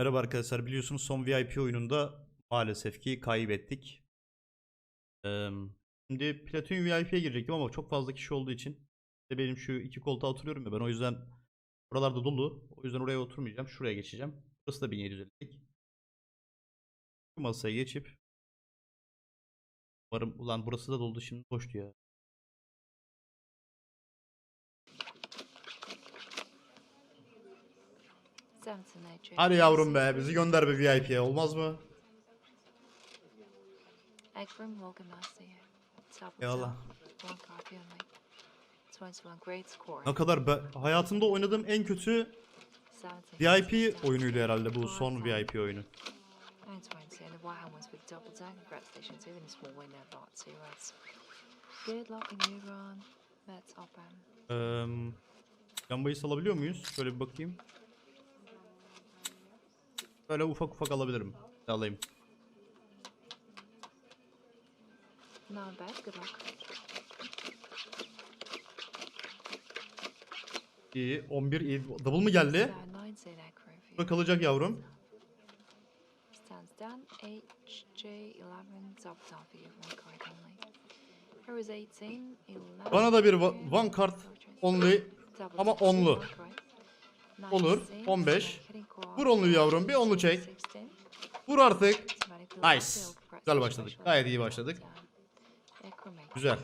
Merhaba arkadaşlar biliyorsunuz son VIP oyununda maalesef ki kaybettik. Eee, şimdi Platinum VIP'ye girecektim ama çok fazla kişi olduğu için işte benim şu iki koltuğa oturuyorum ya ben o yüzden buralarda dolu. O yüzden oraya oturmayacağım. Şuraya geçeceğim. Burası da 1750'lik. Şu masaya geçip Umarım ulan burası da doldu şimdi boştu ya. Hadi yavrum be bizi gönder be VIP'ye olmaz mı? Eyvallah. Ne kadar be hayatımda oynadığım en kötü VIP oyunuydu herhalde bu son VIP oyunu. Eee lambayı salabiliyor muyuz? Şöyle bir bakayım. Böyle ufak ufak alabilirim. Alayım. Good luck. İyi. 11 iyi. Double mı geldi? Burada kalacak yavrum. Bana da bir one card only. Ama onlu. Olur, Nineteen, 15. hitting core. Vur onlu yavrum, bir onlu çek. Vur artık. Nice. Güzel başladık. Gayet iyi başladık. Güzel.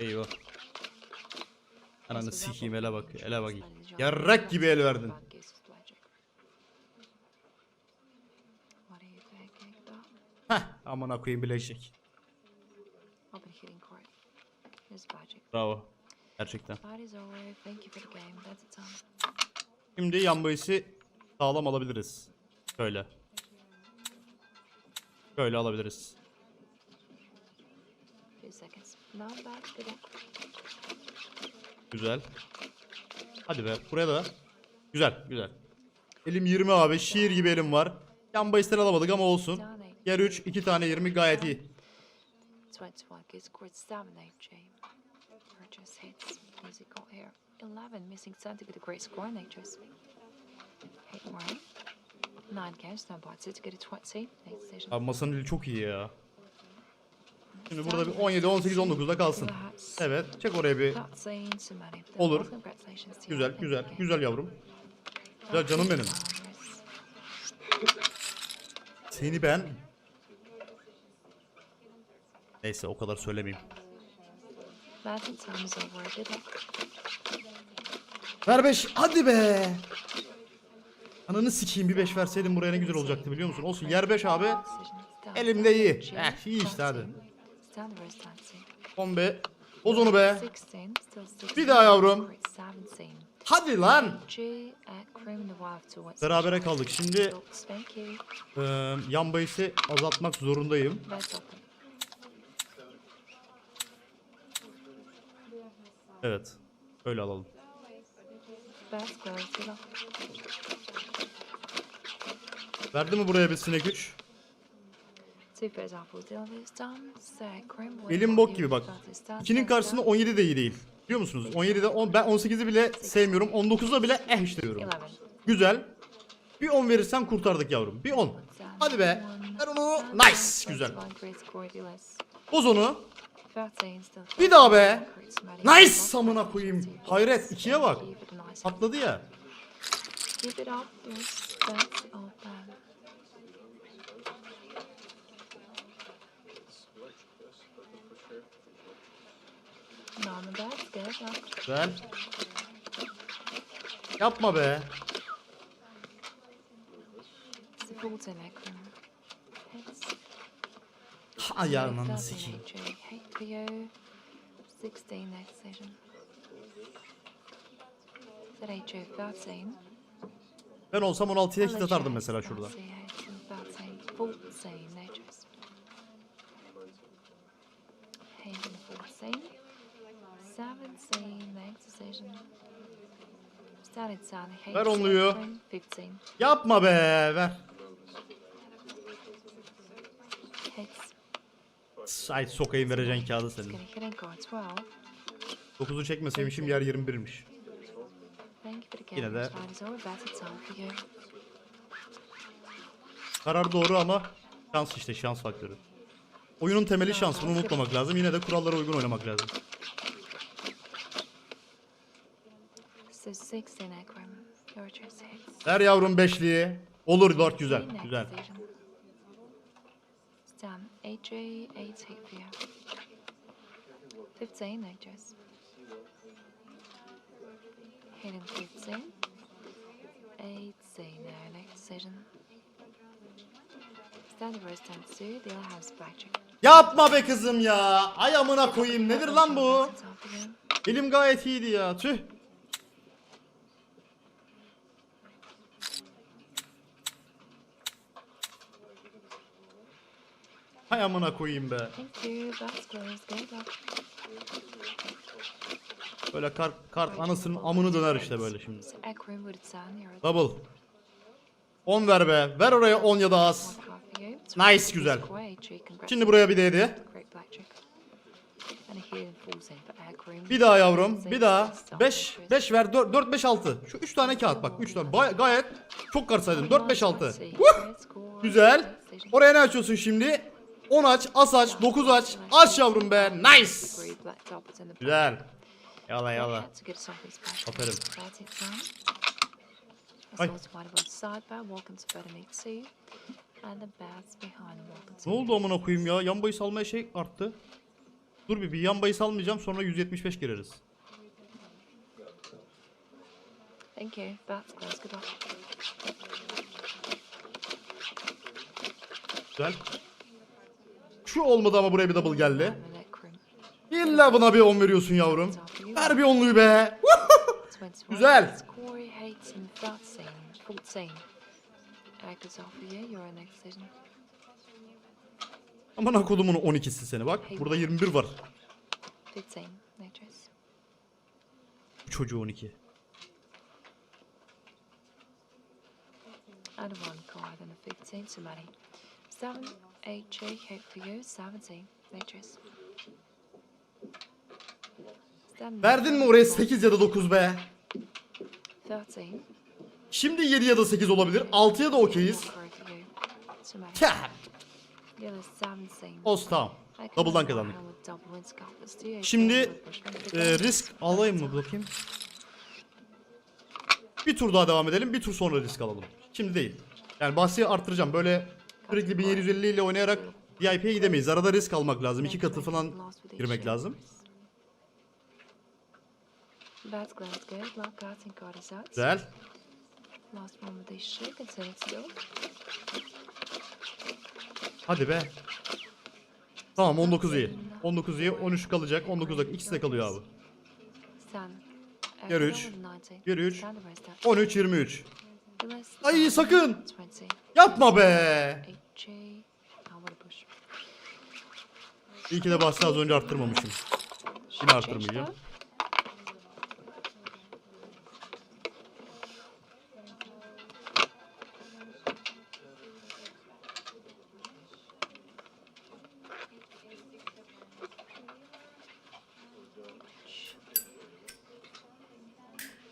Eyvah. Ananı got ele bak. Ele bak. Yarrak gibi el verdin. Bad guess is blackjack. What do you think, Igba? Heh. Amına koyayım bileşecek. I'll be hitting court. Here's blackjack. Bravo. Gerçekten. Fight is over. Thank you for the game. That's the time. Şimdi yan bayısı sağlam alabiliriz. Şöyle. Şöyle alabiliriz. Güzel. Hadi be. Buraya da. Güzel. Güzel. Elim 20 abi. Şiir gibi elim var. Yan bahisleri alamadık ama olsun. Yer 3. 2 tane 20 gayet iyi. 21 gives court stamina, J. Purchase hits. Music got here. 11 missing turn to get a great score, Natures. Hit one. 9 games, no bites to get a 20. Eight decision. Abi masanın dili çok iyi ya. Şimdi burada bir 17, 18, 19'da kalsın. Evet. Çek oraya bir. Olur. Güzel, güzel, güzel yavrum. Güzel canım benim. Seni ben... Neyse o kadar söylemeyeyim. Battle time is over. Good luck. Ver 5. Hadi be. Ananı sikeyim bir 5 verseydin buraya ne güzel olacaktı biliyor musun? Olsun yer 5 abi. Elimde iyi. Eh, iyi işte, hadi. 10 be. Boz onu be. Bir daha yavrum. Hadi lan. Berabere kaldık. Şimdi e, yan bayısı azaltmak zorundayım. Evet. Öyle alalım. Verdi mi buraya bir sinek 3? Elim bok gibi bak. 2'nin karşısında 17 de iyi değil. Biliyor musunuz? 17'de 10, ben 18'i bile sevmiyorum. 19'da bile eh işte diyorum. Güzel. Bir 10 verirsen kurtardık yavrum. Bir 10. Hadi be. Ver onu. Nice. Güzel. Boz onu. Bir daha be. Nice amına koyayım. Hayret 2'ye bak. Patladı ya. Up, yes, that's HO 13? Ben olsam 16'ya hit atardım mesela şurada. 14 natures. Hayden 14. 17 next decision. Started Sally Ver onluyu. 15. Yapma be. Ver. Ay sokayım vereceksin kağıdı senin. gonna hit and go as well. 9'u çekmeseymişim yer 21'miş. Thank you for the Yine de-. Karar doğru ama şans işte şans faktörü. Oyunun temeli şans bunu unutmamak lazım. Yine de kurallara uygun oynamak lazım. So 16 Akram. Your choice hits. Ver yavrum beşliği. Olur dört güzel. Güzel. AJ, 8 hit for you. 15 AJs. Hitting 15. 8 no, next decision. Stand and two, the other house blackjack. Yapma be kızım ya. Ay amına koyayım. Nedir lan bu? Elim gayet iyiydi ya. Tüh. Hay amına koyayım be. Böyle kart, kart anasının amını döner işte böyle şimdi. Double. 10 ver be. Ver oraya 10 ya da az. Nice, güzel. Şimdi buraya bir değdi. Bir daha yavrum. Bir daha. 5 5 ver 4 4 5 6. Şu 3 tane kağıt bak 3 tane. Bay- gayet çok kart saydım. 4 5 6. Güzel. Oraya ne açıyorsun şimdi? 10 aç, as aç, 9 aç. Aç yavrum be. Nice. Güzel. Yala yala. Aferin. Ay. Ne oldu amına koyayım ya? Yan bayı salmaya şey arttı. Dur bir, bir yan bayı salmayacağım sonra 175 gireriz. Thank you. That's close. Good luck. Güzel. Şu olmadı ama buraya bir double geldi. İlla buna bir 10 veriyorsun yavrum. Ver bir onluyu be. 21. Güzel. Corey hates and Fratzing. 14. Actors offer you. You're next decision. Aman kodumun 12'si seni bak. Burada 21 var. 15. Nitrous. Çocuğu 12. And a one card and a 15 to money. 7. Hope for you. 17. Nitrous. Stand Verdin mi oraya 8 ya da 9 be? 13. Şimdi 7 ya da 8 olabilir. 6'ya da okeyiz. Kah! The other 17. Olsun tamam. Double'dan kazandık. Şimdi e, risk alayım mı bakayım? Bir tur daha devam edelim. Bir tur sonra risk alalım. Şimdi değil. Yani bahsi arttıracağım. Böyle sürekli 1750 ile oynayarak VIP'ye gidemeyiz. Arada risk almak lazım. iki katı falan girmek lazım. Güzel. Hadi be. Tamam 19 iyi. 19 iyi. 13 kalacak. 19 da ikisi de kalıyor abi. Geri Actor üç. with 19. Geri üç. Stand the rest out. 13 23. Ay sakın. 20. Yapma be. İyi ki de bahsi az önce arttırmamışım. Yine arttırmayacağım.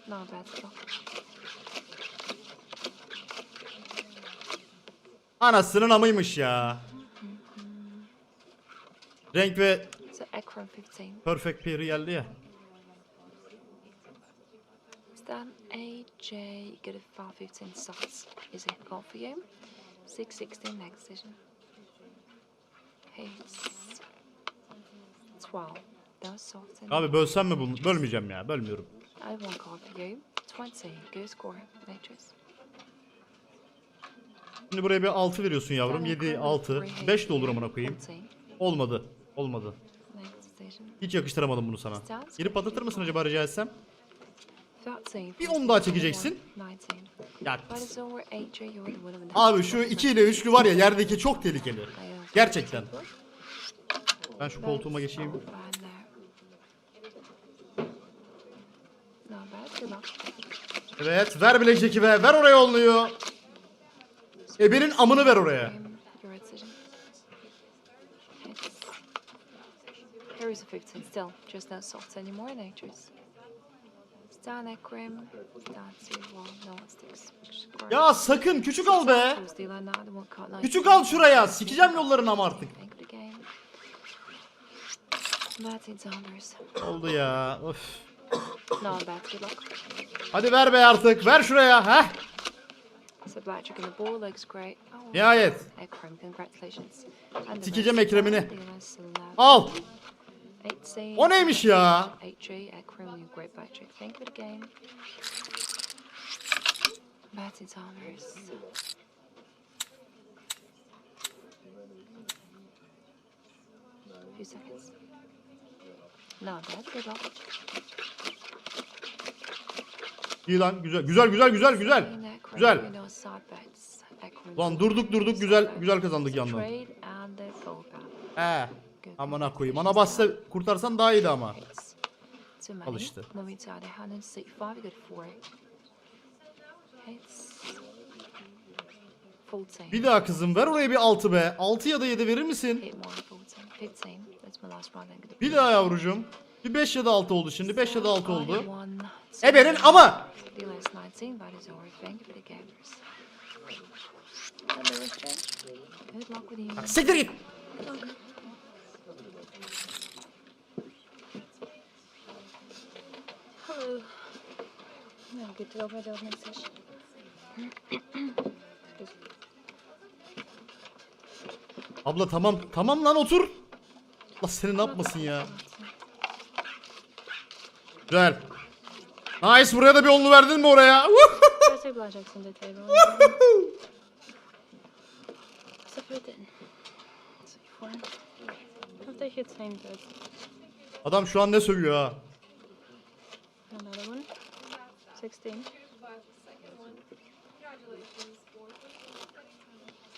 Not bad spot. Anasının amıymış ya. Renk ve So Akron 15. perfect pair'i geldi ya. Stan AJ. Get a 515 shots. Is it gone for you? 616 next decision. Hates 12. Those shots in. Abi bölsem mi bunu? Bölmeyeceğim ya. Bölmüyorum. I one card for you. 20. Good score. Matrix. Şimdi buraya bir 6 veriyorsun yavrum. 7, 6. 5 de olur amına koyayım. 14. Olmadı. Olmadı. Hiç yakıştıramadım bunu sana. Girip patlatır mısın acaba rica etsem? 13. Bir on daha çekeceksin. 19. Ya abi şu 2 ile 3'lü var ya yerdeki çok tehlikeli. Gerçekten. Ben şu koltuğuma geçeyim. Evet ver Blackjack'i be. Ver oraya onluyu. Ebenin amını ver oraya. Game, Your decision. Hits. Here is a 15 still, just not soft anymore natures. Stan Ekrim, Stancy, well, no one sticks. Ya sakın küçük al be. Küçük al şuraya. Sikeceğim yollarını ama artık. Oldu ya. Of. Hadi ver be artık. Ver şuraya. Heh. So Blackjack in the ball looks great. Oh, Nihayet. Ekrem, congratulations. And the Sikeceğim rest, Ekrem'ini. the. Al. 18. O neymiş ya? HG, Ekrem, you great Blackjack. Think of the game. Martin Saunders. Few seconds. No, bad. Good luck. İyi lan güzel. Güzel güzel güzel güzel. Ekrem, Güzel. you know, Lan durduk durduk güzel güzel kazandık yandan. He. Amına koyayım. Ana bassa kurtarsan daha iyiydi ama. Hits. Too Al many. işte. Moving to the 165, we got four. Hits. Full team. Bir daha kızım ver oraya bir 6 be. 6 ya da 7 verir misin? Eight more full team. 15. That's my last round. I'm gonna Bir daha yavrucuğum. Bir 5 ya da 6 oldu şimdi. 5 ya da 6 I oldu. Eberin ama. The last 19, but it's over. Thank you for the gamers. And the rest, Good luck with you. Siktir git. Abla tamam. Tamam lan otur. Allah seni ne yapmasın ya. Güzel. Nice buraya da bir onlu verdin mi oraya? There's two blackjacks on the table. so put it in. So four. If they hit same Adam şu an ne sövüyor ha? Another one. 16.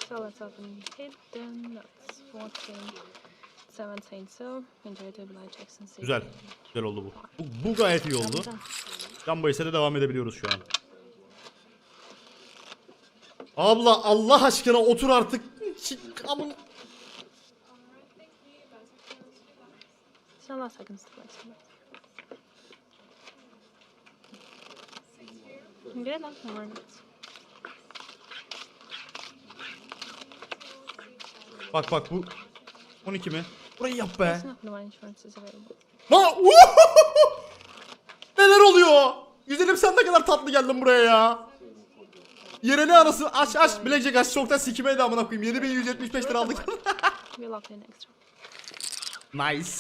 So let's open hidden. That's 14. 17. So enjoy and see. Güzel. Güzel oldu bu. Bu, bu gayet iyi oldu. Can Baysel'e devam edebiliyoruz şu an. Abla Allah aşkına otur artık. Çık, amın- So last seconds to luck, more minutes. Bak bak bu 12 mi? Burayı yap be. Ha! Neler oluyor? Güzelim sen ne kadar tatlı geldin buraya ya. Yere ne arası? Aç aç. Bilecek aç. Çoktan sikime de amına koyayım. 7175 lira aldık. We locked in extra. nice.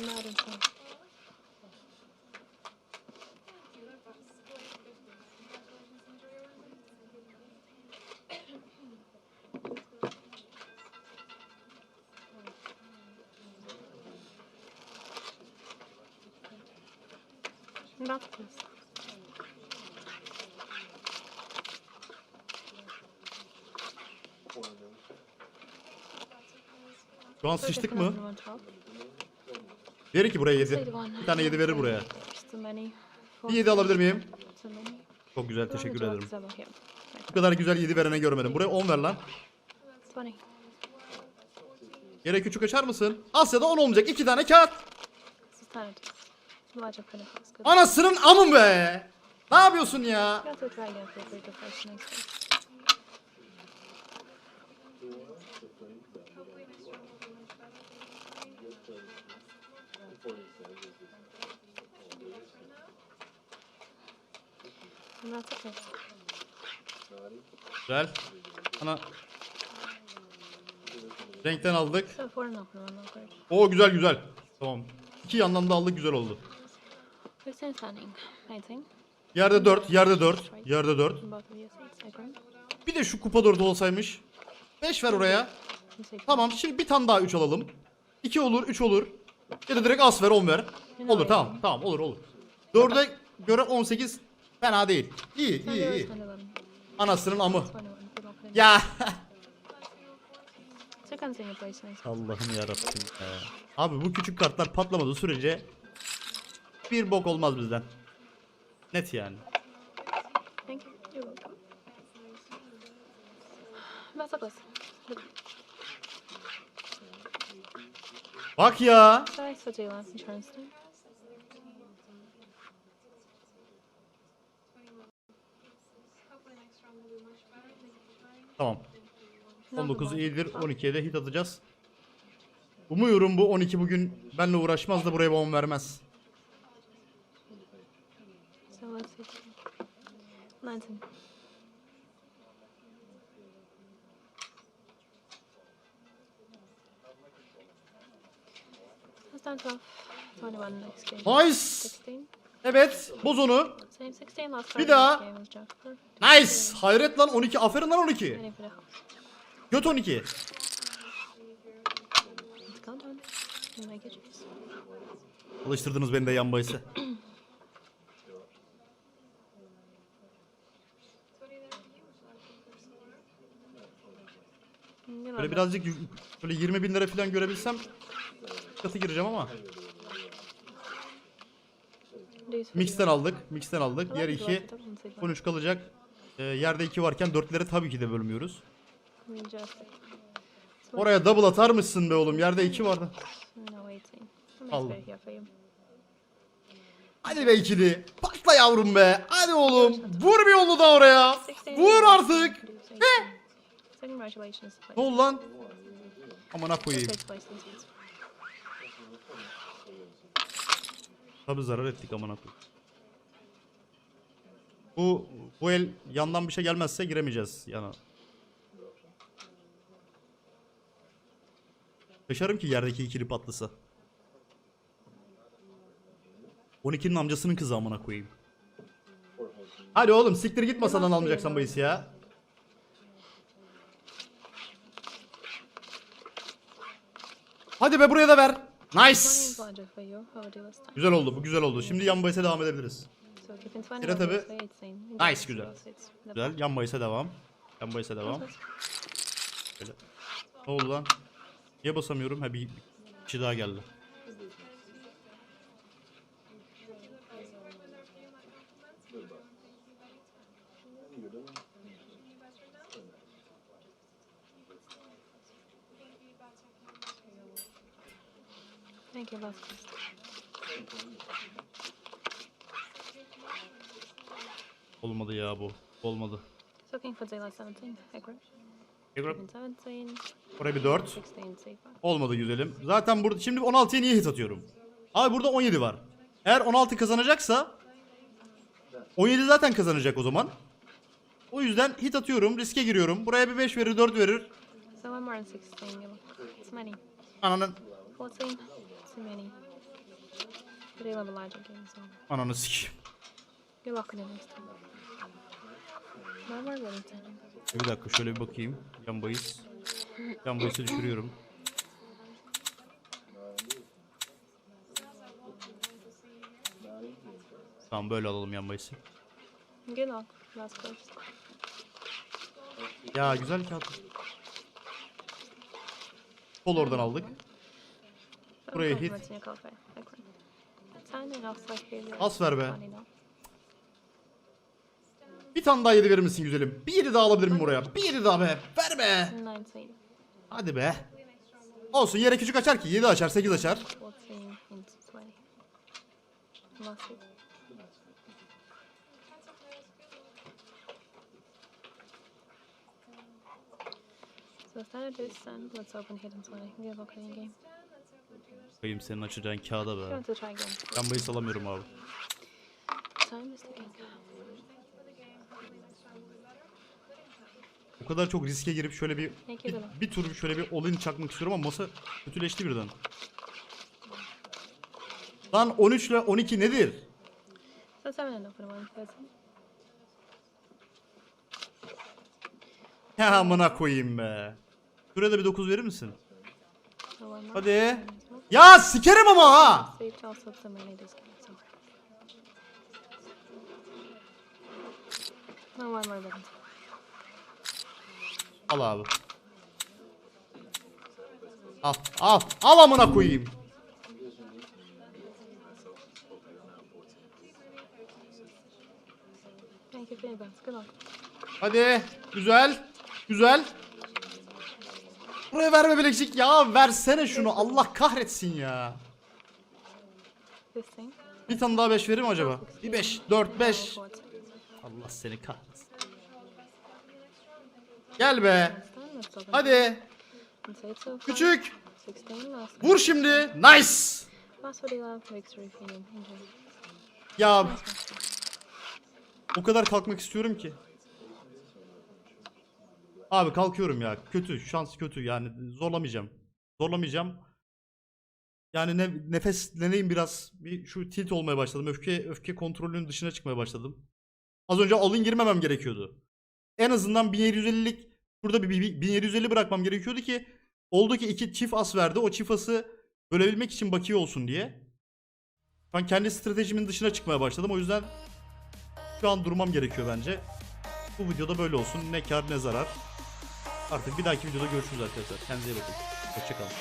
Not in time. Not Şu an sıçtık mı? Verir ki buraya 7. Side one. Bir tane 7 verir buraya. Bir 7 alabilir miyim? Çok güzel teşekkür ederim. Bu kadar güzel 7 verene görmedim. Buraya 10 ver lan. 20. Yere küçük açar mısın? Asya'da 10 olmayacak. 2 tane kağıt. Anasının amın be. Ne yapıyorsun ya? Okay. Güzel. Ana. Renkten aldık. So four. Oo güzel güzel. Tamam. İki yandan da aldık güzel oldu. Fifteen standing. Painting. Yerde 4, yerde 4, yerde 4. Both of you seats. Agree. Bir de şu kupa 4 olsaymış. 5 ver oraya. Tamam şimdi bir tane daha 3 alalım. 2 olur, 3 olur. Ya da direkt as ver 10 ver. Olur tamam tamam olur olur. 4'e göre 18 fena değil. İyi iyi iyi. Anasının amı. Ya. Allah'ım yarabbim ya. Abi bu küçük kartlar patlamadığı sürece bir bok olmaz bizden. Net yani. Thank you. You're welcome a plus. Bak ya. Tamam. 19 iyidir. 12'ye de hit atacağız. Umuyorum bu 12 bugün benimle uğraşmaz da buraya bomba vermez. Nineteen. Next game. Nice. Evet. Boz onu. Same sixteen last Bir daha. Nice. Hayret lan 12. Aferin lan 12. Ready for the house. Göt 12. Let's go down. You make it. Alıştırdınız beni de yan bayısı. Böyle birazcık böyle 20 bin lira falan görebilsem katı gireceğim ama. Mix'ten aldık. Mix'ten aldık. Diğer 2 13 kalacak. Ee, yerde 2 varken 4'leri tabii ki de bölmüyoruz. Oraya double atar mısın be oğlum? Yerde 2 vardı. No, 18. Al. I'm here for you. Hadi be ikili. Patla yavrum be. Hadi oğlum. Vur bir yolu da oraya. Vur artık. Ne? Ne oldu lan? Amına koyayım. Tabi zarar ettik amına koyayım. Bu bu el yandan bir şey gelmezse giremeyeceğiz yana. Şaşarım ki yerdeki ikili patlasa. 12'nin amcasının kızı amına koyayım. Hadi oğlum siktir git masadan almayacaksan bahis ya. Hadi be buraya da ver. Nice. Güzel oldu bu güzel oldu. Şimdi yan bahise devam edebiliriz. So keeping 20 Yine over tabii. say 18. Nice, güzel. Güzel. Yan bahise devam. Yan bahise devam. Böyle. Ne oldu lan? Niye basamıyorum? Ha bir kişi daha geldi. You, last place. Olmadı ya bu. Olmadı. Looking for daylight 17. Egbert. Tekrar Keeping 17. Oraya bir 4. 16 safer. Olmadı güzelim. Zaten burada şimdi 16'ya niye hit atıyorum? Abi burada 17 var. Eğer 16 kazanacaksa 17 zaten kazanacak o zaman. O yüzden hit atıyorum, riske giriyorum. Buraya bir 5 verir, 4 verir. So one more than 16. You It's many. Ananı 14. Many. But I love a larger game, so ananı sikeyim. locking in next time. One more Wellington. Bir dakika şöyle bir bakayım. Yan bahis. Yan bahisi düşürüyorum. Tamam böyle alalım yan bahisi. Good luck. Last place. Ya güzel kağıt. Kol oradan aldık. Buraya hit. As ver be. Bir tane daha yedi verir misin güzelim? Bir yedi daha alabilir miyim oraya? Bir yedi daha be. Ver be. 19, Hadi be. Olsun yere küçük açar ki. 7 açar 8 açar. 14, and 20. Last hit. So standard is send. Let's open hidden 20. Good luck in game. Koyayım senin açacağın kağıda be. Ben bahis alamıyorum abi. O kadar çok riske girip şöyle bir bir, bir tur şöyle bir all-in çakmak istiyorum ama masa kötüleşti birden. Lan 13 ile 12 nedir? One person. Ya amına koyayım be. Şuraya da bir 9 verir misin? Hadi. Ya sikerim ama ha. Al abi. Al al al amına koyayım. Hadi. Güzel. Güzel. Buraya verme bilekçik ya versene şunu Allah kahretsin ya. Bir tane daha 5 verir mi acaba? Bir 5, 4, 5. Allah seni kahretsin. Gel be. Hadi. Küçük. Vur şimdi. Nice. Ya o kadar kalkmak istiyorum ki. Abi kalkıyorum ya. Kötü. Şans kötü. Yani zorlamayacağım. Zorlamayacağım. Yani ne, nefesleneyim biraz. Bir şu tilt olmaya başladım. Öfke öfke kontrolünün dışına çıkmaya başladım. Az önce alın girmemem gerekiyordu. En azından 1750'lik burada bir, bir- 1750 bırakmam gerekiyordu ki oldu ki iki çift as verdi. O çift ası bölebilmek için bakiye olsun diye. Ben kendi stratejimin dışına çıkmaya başladım. O yüzden şu an durmam gerekiyor bence. Bu videoda böyle olsun. Ne kar ne zarar. Artık bir dahaki videoda görüşürüz arkadaşlar. Kendinize iyi bakın. Hoşçakalın.